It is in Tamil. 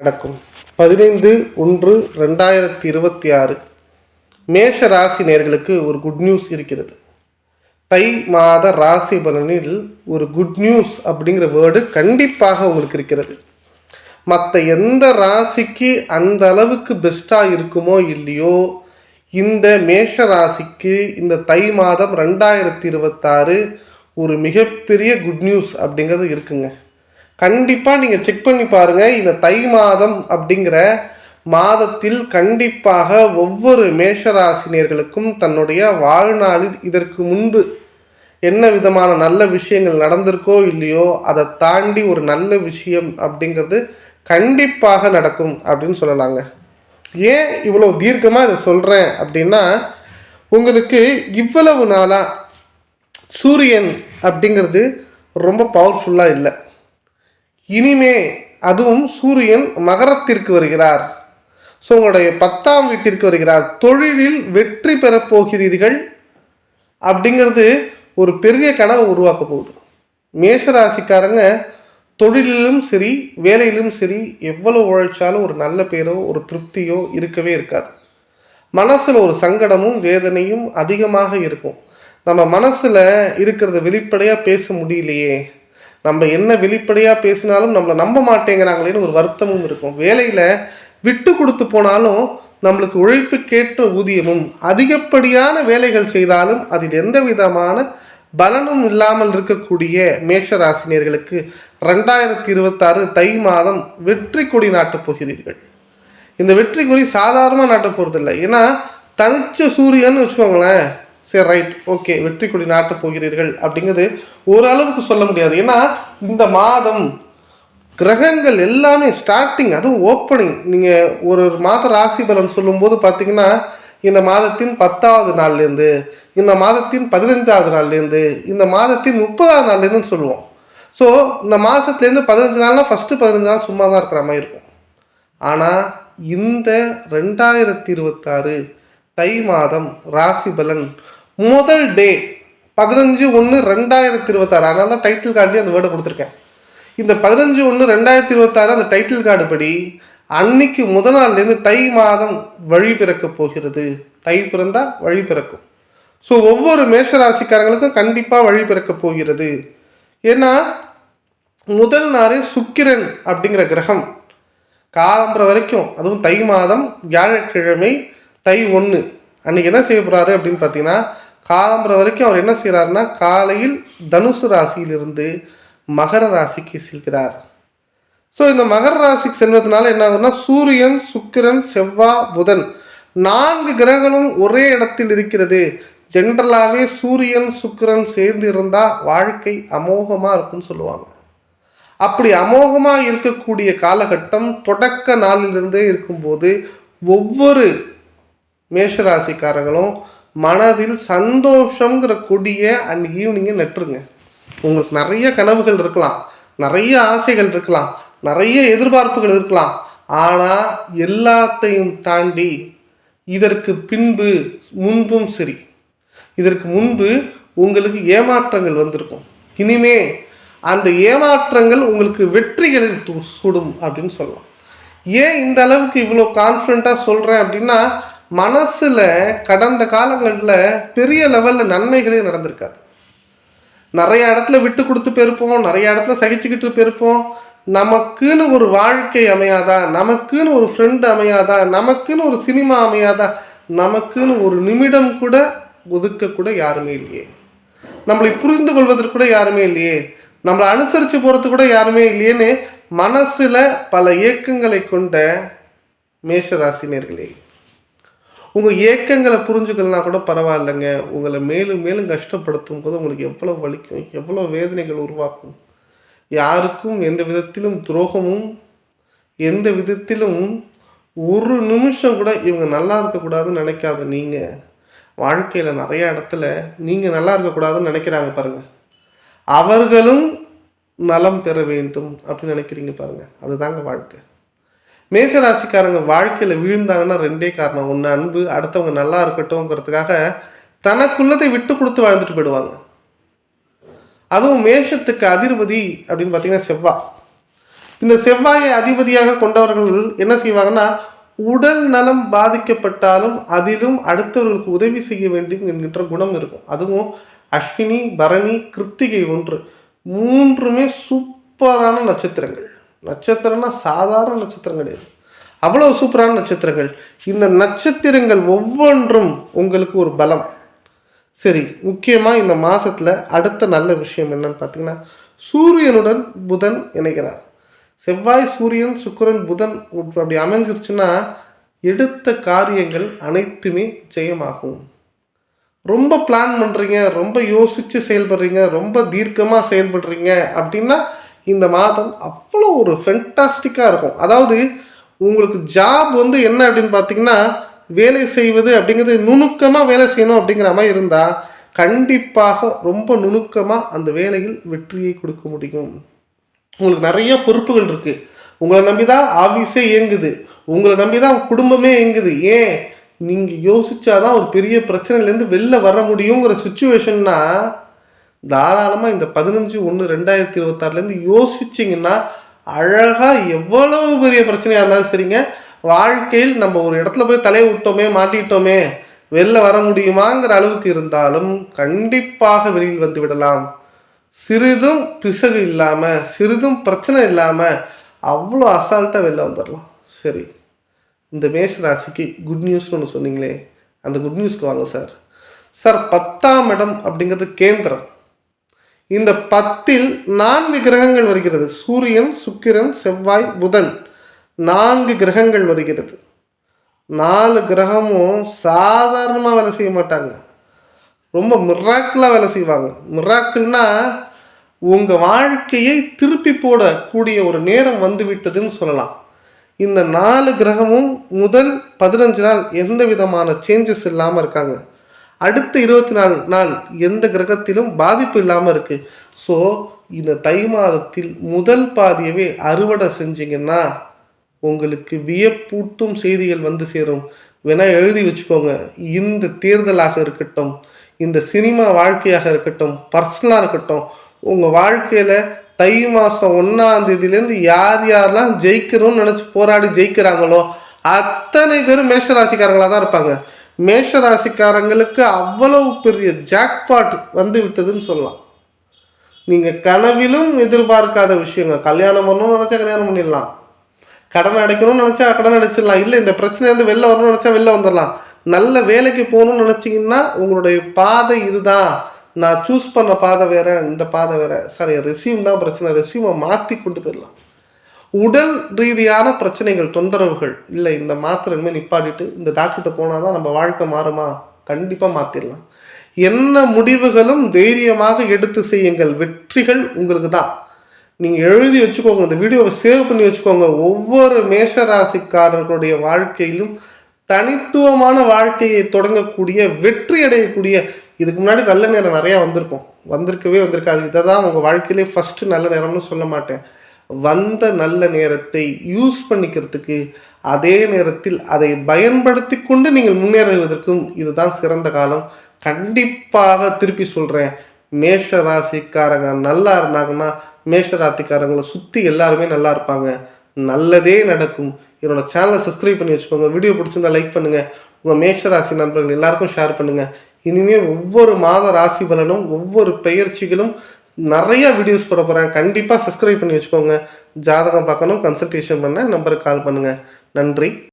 நடக்கும். பதினைந்து ஒன்று ரெண்டாயிரத்தி இருபத்தி ஆறு மேஷ ராசி நேர்களுக்கு ஒரு குட் நியூஸ் இருக்கிறது. தை மாத ராசி பலனில் ஒரு குட் நியூஸ் அப்படிங்கிற வேர்டு கண்டிப்பாக உங்களுக்கு இருக்கிறது. மற்ற எந்த ராசிக்கு அந்த அளவுக்கு பெஸ்ட்டாக இருக்குமோ இல்லையோ இந்த மேஷ ராசிக்கு இந்த தை மாதம் ரெண்டாயிரத்தி இருபத்தாறு ஒரு மிகப்பெரிய குட் நியூஸ் அப்படிங்கிறது இருக்குங்க. கண்டிப்பாக நீங்கள் செக் பண்ணி பாருங்கள் இந்த தை மாதம் அப்படிங்கிற மாதத்தில் கண்டிப்பாக ஒவ்வொரு மேஷராசினியர்களுக்கும் தன்னுடைய வாழ்நாளில் இதற்கு முன்பு என்ன விதமான நல்ல விஷயங்கள் நடந்திருக்கோ இல்லையோ அதை தாண்டி ஒரு நல்ல விஷயம் அப்படிங்கிறது கண்டிப்பாக நடக்கும் அப்படின்னு சொல்லலாங்க. ஏன் இவ்வளோ தீர்க்கமாக இதை சொல்கிறேன் அப்படின்னா உங்களுக்கு இவ்வளவு நாளாக சூரியன் அப்படிங்கிறது ரொம்ப பவர்ஃபுல்லாக இல்லை. இனிமே அதுவும் சூரியன் மகரத்திற்கு வருகிறார். ஸோ உங்களுடைய பத்தாம் வீட்டிற்கு வருகிறார். தொழிலில் வெற்றி பெறப் போகிறீர்கள். அப்படிங்கிறது ஒரு பெரிய கனவை உருவாக்க போகுது. மேஷராசிக்காரங்க தொழிலிலும் சரி வேலையிலும் சரி எவ்வளோ உழைச்சாலும் ஒரு நல்ல பேரோ ஒரு திருப்தியோ இருக்கவே இருக்காது. மனசில் ஒரு சங்கடமும் வேதனையும் அதிகமாக இருக்கும். நம்ம மனசில் இருக்கிறத வெளிப்படையாக பேச முடியலையே. நம்ம என்ன வெளிப்படையாக பேசினாலும் நம்மளை நம்ப மாட்டேங்கிறாங்களேன்னு ஒரு வருத்தமும் இருக்கும். வேலையில் விட்டு கொடுத்து போனாலும் நம்மளுக்கு உழைப்புக்கேற்ற ஊதியமும் அதிகப்படியான வேலைகள் செய்தாலும் அதில் எந்த விதமான பலனும் இல்லாமல் இருக்கக்கூடிய மேஷராசினியர்களுக்கு ரெண்டாயிரத்தி இருபத்தாறு தை மாதம் வெற்றி கொடி நாட்டப் போகிறீர்கள். இந்த வெற்றி குறி சாதாரணமாக நாட்ட போகிறதில்ல ஏன்னா தனிச்ச சூரியன்னு வச்சுக்கோங்களேன். சரி ரைட் ஓகே வெற்றி கொடி நாட்டப் போகிறீர்கள் அப்படிங்கிறது ஓரளவுக்கு சொல்ல முடியாது. ஏன்னா இந்த மாதம் கிரகங்கள் எல்லாமே ஸ்டார்டிங் அதுவும் ஓப்பனிங் நீங்கள் ஒரு ஒரு மாத ராசி பலன் சொல்லும்போது பார்த்தீங்கன்னா இந்த மாதத்தின் பத்தாவது நாள்லேருந்து இந்த மாதத்தின் பதினஞ்சாவது நாள்லேருந்து இந்த மாதத்தின் முப்பதாவது நாள்லேருந்து சொல்லுவோம். ஸோ இந்த மாதத்துலேருந்து பதினஞ்சு நாள்னால் ஃபஸ்ட்டு பதினஞ்சு நாள் சும்மா தான் இருக்கிற மாதிரி இருக்கும். ஆனால் இந்த ரெண்டாயிரத்தி இருபத்தாறு தை மாதம் ராசி பலன். முதல் டே பதினஞ்சு ஒன்று ரெண்டாயிரத்தி இருபத்தாறு. அதனால தான் டைட்டில் கார்டுலேயே அந்த வேர்டை கொடுத்துருக்கேன். இந்த பதினஞ்சு ஒன்று ரெண்டாயிரத்தி இருபத்தாறு அந்த டைட்டில் கார்டு படி அன்னைக்கு முத நாள்லேருந்து தை மாதம் வழி பிறக்க போகிறது. தை பிறந்தால் வழி பிறக்கும். ஸோ ஒவ்வொரு மேஷராசிக்காரங்களுக்கும் கண்டிப்பாக வழி பிறக்க போகிறது. ஏன்னா முதல் நாளே சுக்கிரன் அப்படிங்கிற கிரகம். காலம்புற வரைக்கும் அதுவும் தை மாதம் வியாழக்கிழமை தை ஒன்று அன்றைக்கி என்ன செய்ய போகிறாரு அப்படின்னு பார்த்தீங்கன்னா காலம்புற வரைக்கும் அவர் என்ன செய்கிறாருன்னா காலையில் தனுசு ராசியிலிருந்து மகர ராசிக்கு செல்கிறார். ஸோ இந்த மகர ராசிக்கு செல்வதனால என்ன ஆகுதுன்னா சூரியன் சுக்கிரன் செவ்வாய் புதன் நான்கு கிரகங்களும் ஒரே இடத்தில் இருக்கிறது. ஜென்ரலாகவே சூரியன் சுக்கிரன் சேர்ந்து இருந்தால் வாழ்க்கை அமோகமாக இருக்கும்னு சொல்லுவாங்க. அப்படி அமோகமாக இருக்கக்கூடிய காலகட்டம் தொடக்க நாளிலிருந்தே இருக்கும்போது ஒவ்வொரு மேஷராசிக்காரங்களும் மனதில் சந்தோஷங்கிற கொடியை அன்னைக்கு ஈவினிங்கை நட்டுருங்க. உங்களுக்கு நிறைய கனவுகள் இருக்கலாம். நிறைய ஆசைகள் இருக்கலாம். நிறைய எதிர்பார்ப்புகள் இருக்கலாம். ஆனால் எல்லாத்தையும் தாண்டி இதற்கு பின்பு முன்பும் சரி. இதற்கு முன்பு உங்களுக்கு ஏமாற்றங்கள் வந்திருக்கும். இனிமே அந்த ஏமாற்றங்கள் உங்களுக்கு வெற்றிகளில் சுடும் அப்படின்னு சொல்லலாம். ஏன் இந்த அளவுக்கு இவ்வளோ கான்ஃபிடண்ட்டாக சொல்கிறேன் அப்படின்னா மனசில் கடந்த காலங்களில் பெரிய லெவலில் நன்மைகளே நடந்திருக்காது. நிறைய இடத்துல விட்டு கொடுத்து போயிருப்போம் நிறைய இடத்துல சகிச்சுக்கிட்டு போயிருப்போம் நமக்குன்னு ஒரு வாழ்க்கை அமையாதா? நமக்குன்னு ஒரு ஃப்ரெண்டு அமையாதா? நமக்குன்னு ஒரு சினிமா அமையாதா? நமக்குன்னு ஒரு நிமிடம் கூட ஒதுக்கக்கூட யாருமே இல்லையே. நம்மளை புரிந்து கொள்வதற்கு கூட யாருமே இல்லையே. நம்மளை அனுசரித்து போகிறது கூட யாருமே இல்லையேன்னு மனசில் பல ஏக்கங்களை கொண்ட மேஷராசினியர்களே. உங்கள் ஏக்கங்களை புரிஞ்சுக்கலாம் கூட பரவாயில்லைங்க. உங்களை மேலும் மேலும் கஷ்டப்படுத்தும் போது உங்களுக்கு எவ்வளோ வலிக்கும் எவ்வளோ வேதனைகள் உருவாக்கும். யாருக்கும் எந்த விதத்திலும் துரோகமும் எந்த விதத்திலும் ஒரு நிமிஷம் கூட இவங்க நல்லா இருக்கக்கூடாதுன்னு நினைக்காத நீங்கள் வாழ்க்கையில் நிறைய இடத்துல நீங்கள் நல்லா இருக்கக்கூடாதுன்னு நினைக்கிறாங்க பாருங்கள் அவர்களும் நலம் பெற வேண்டும் அப்படின்னு நினைக்கிறீங்க பாருங்கள் அதுதாங்க வாழ்க்கை. மேசராசிக்காரங்க வாழ்க்கையில் வீழ்ந்தாங்கன்னா ரெண்டே காரணம். ஒன்று அன்பு அடுத்தவங்க நல்லா இருக்கட்டும்ங்கிறதுக்காக தனக்குள்ளதை விட்டு கொடுத்து வாழ்ந்துட்டு போயிடுவாங்க. அதுவும் மேஷத்துக்கு அதிர்பதி அப்படின்னு பார்த்தீங்கன்னா செவ்வாய் இந்த செவ்வாயை அதிபதியாக கொண்டவர்கள் என்ன செய்வாங்கன்னா உடல் நலம் பாதிக்கப்பட்டாலும் அதிலும் அடுத்தவர்களுக்கு உதவி செய்ய வேண்டும் என்கின்ற குணம் இருக்கும். அதுவும் அஸ்வினி பரணி கிருத்திகை ஒன்று. மூன்றுமே சூப்பரான நட்சத்திரங்கள். நட்சத்திரம்னா சாதாரண நட்சத்திரம் கிடையாது. அவ்வளோ சூப்பரான நட்சத்திரங்கள். இந்த நட்சத்திரங்கள் ஒவ்வொன்றும் உங்களுக்கு ஒரு பலம். சரி முக்கியமாக இந்த மாதத்தில் அடுத்த நல்ல விஷயம் என்னன்னு பார்த்தீங்கன்னா சூரியனுடன் புதன் இணைகிறார். செவ்வாய் சூரியன் சுக்கரன் புதன் அப்படி அமைஞ்சிருச்சுன்னா எடுத்த காரியங்கள் அனைத்துமே ஜெயமாகும். ரொம்ப பிளான் பண்ணுறீங்க ரொம்ப யோசித்து செயல்படுறீங்க ரொம்ப தீர்க்கமாக செயல்படுறீங்க அப்படின்னா இந்த மாதம் அவ்வளோ ஒரு ஃபென்டாஸ்டிக்காக இருக்கும். அதாவது உங்களுக்கு ஜாப் வந்து என்ன அப்படின்னு பார்த்தீங்கன்னா வேலை செய்வது அப்படிங்கிறது நுணுக்கமாக வேலை செய்யணும் அப்படிங்கிற மாதிரி இருந்தால் கண்டிப்பாக ரொம்ப நுணுக்கமாக அந்த வேலையில் வெற்றியை கொடுக்க முடியும். உங்களுக்கு நிறைய பொறுப்புகள் இருக்குது உங்களை நம்பி தான் ஆஃபீஸே இயங்குது. உங்களை நம்பி தான் குடும்பமே இயங்குது. ஏன்? நீங்கள் யோசிச்சாதான் ஒரு பெரிய பிரச்சனையிலேருந்து வெளில வர முடியுங்கிற சுச்சுவேஷன்னா தாராளமாக இந்த பதினஞ்சு ஒன்று ரெண்டாயிரத்தி இருபத்தாறுலேருந்து யோசிச்சிங்கன்னா அழகாக எவ்வளவு பெரிய பிரச்சனையாக இருந்தாலும் சரிங்க. வாழ்க்கையில் நம்ம ஒரு இடத்துல போய் தலையை விட்டோமே மாட்டிட்டோமே வெளில வர முடியுமாங்கிற அளவுக்கு இருந்தாலும் கண்டிப்பாக வெளியில் வந்து விடலாம். சிறிதும் பிசகு இல்லாமல் சிறிதும் பிரச்சனை இல்லாமல் அவ்வளோ அசால்ட்டாக வெளில வந்துடலாம். சரி. இந்த மேஷ ராசிக்கு குட் நியூஸ்னு ஒன்று சொன்னீங்களே அந்த குட் நியூஸ்க்கு வாங்க சார். சார் பத்தாம் இடம் அப்படிங்கிறது கேந்திரம். இந்த பத்தில் நான்கு கிரகங்கள் வருகிறது. சூரியன் சுக்கிரன் செவ்வாய் புதன். நான்கு கிரகங்கள் வருகிறது. நாலு கிரகமும் சாதாரணமாக வேலை செய்ய மாட்டாங்க. ரொம்ப மிராக்கிளாக வேலை செய்வாங்க. மிராக்கிள்னா உங்கள் வாழ்க்கையை திருப்பி போடக்கூடிய ஒரு நேரம் வந்து விட்டதுன்னு சொல்லலாம். இந்த நாலு கிரகமும் முதல் பதினஞ்சு நாள் எந்த விதமான சேஞ்சஸ் இல்லாமல் இருக்காங்க. அடுத்த இருபத்தி நாலு நாள் எந்த கிரகத்திலும் பாதிப்பு இல்லாமல் இருக்குது ஸோ இந்த தை மாதத்தில் முதல் பாதியவே அறுவடை செஞ்சீங்கன்னா உங்களுக்கு வியப்பூட்டும் செய்திகள் வந்து சேரும். வேணா எழுதி வச்சுக்கோங்க. இந்த தேர்தலாக இருக்கட்டும் இந்த சினிமா வாழ்க்கையாக இருக்கட்டும் பர்சனலாக இருக்கட்டும் உங்கள் வாழ்க்கையில் தை மாதம் ஒன்றாம் தேதியிலேருந்து யார் யாரெல்லாம் ஜெயிக்கணும்னு நினச்சி போராடி ஜெயிக்கிறாங்களோ அத்தனை பேரும் மேஷராசிக்காரங்களாக தான் இருப்பாங்க. மேஷ ராசிக்காரங்களுக்கு அவ்வளவு பெரிய ஜாக்பாட் வந்து விட்டதுன்னு சொல்லலாம். நீங்கள் கனவிலும் எதிர்பார்க்காத விஷயங்கள் கல்யாணம் பண்ணணும்னு நினச்சா கல்யாணம் பண்ணிடலாம். கடன் அடைக்கணும்னு நினச்சா கடன் அடைச்சிடலாம். இல்லை இந்த பிரச்சனையிலேருந்து வெளில வரணும்னு நினச்சா வெளில வந்துடலாம். நல்ல வேலைக்கு போகணும்னு நினச்சிங்கன்னா உங்களுடைய பாதை இதுதான். நான் சூஸ் பண்ண பாதை வேற இந்த பாதை வேற. சாரி ரெசியூம் தான் பிரச்சனை. ரெசியூமை மாற்றி கொண்டு போயிடலாம். உடல் ரீதியான பிரச்சனைகள் தொந்தரவுகள் இல்லை இந்த மாத்திரை இனிமேல் நிப்பாட்டிட்டு இந்த டாக்டர்கிட்ட போனால் தான் நம்ம வாழ்க்கை மாறுமா? கண்டிப்பாக மாற்றிடலாம் என்ன முடிவுகளும் தைரியமாக எடுத்து செய்யுங்கள். வெற்றிகள் உங்களுக்கு தான் நீங்கள் எழுதி வச்சுக்கோங்க இந்த வீடியோவை சேவ் பண்ணி வச்சுக்கோங்க. ஒவ்வொரு மேஷராசிக்காரர்களுடைய வாழ்க்கையிலும் தனித்துவமான வாழ்க்கையை தொடங்கக்கூடிய வெற்றி அடையக்கூடிய இதுக்கு முன்னாடி நல்ல நேரம் நிறையா வந்திருக்கும். வந்திருக்கவே வந்திருக்காது. இதை தான் உங்கள் வாழ்க்கையிலே ஃபஸ்ட்டு நல்ல நேரம்னு சொல்ல மாட்டேன். வந்த நல்ல நேரத்தை யூஸ் பண்ணிக்கிறதுக்கு அதே நேரத்தில் அதை பயன்படுத்தி கொண்டு நீங்கள் முன்னேறுவதற்கும் இதுதான் சிறந்த காலம். கண்டிப்பாக திருப்பி சொல்கிறேன் மேஷ ராசிக்காரங்க நல்லா இருந்தாங்கன்னா மேஷ ராசிக்காரங்களை சுற்றி எல்லாருமே நல்லா இருப்பாங்க. நல்லதே நடக்கும். என்னோட சேனலை சப்ஸ்கிரைப் பண்ணி வச்சுக்கோங்க. வீடியோ பிடிச்சிருந்தா லைக் பண்ணுங்கள் உங்கள் மேஷ ராசி நண்பர்கள் எல்லாருக்கும் ஷேர் பண்ணுங்கள் இனிமேல் ஒவ்வொரு மாத ராசி பலனும் ஒவ்வொரு பெயர்ச்சிகளும் நிறைய வீடியோஸ் போட போகிறேன் கண்டிப்பாக சப்ஸ்கிரைப் பண்ணி வச்சுக்கோங்க. ஜாதகம் பார்க்கணும் கன்சல்டேஷன் பண்ண நம்பருக்கு கால் பண்ணுங்கள் நன்றி.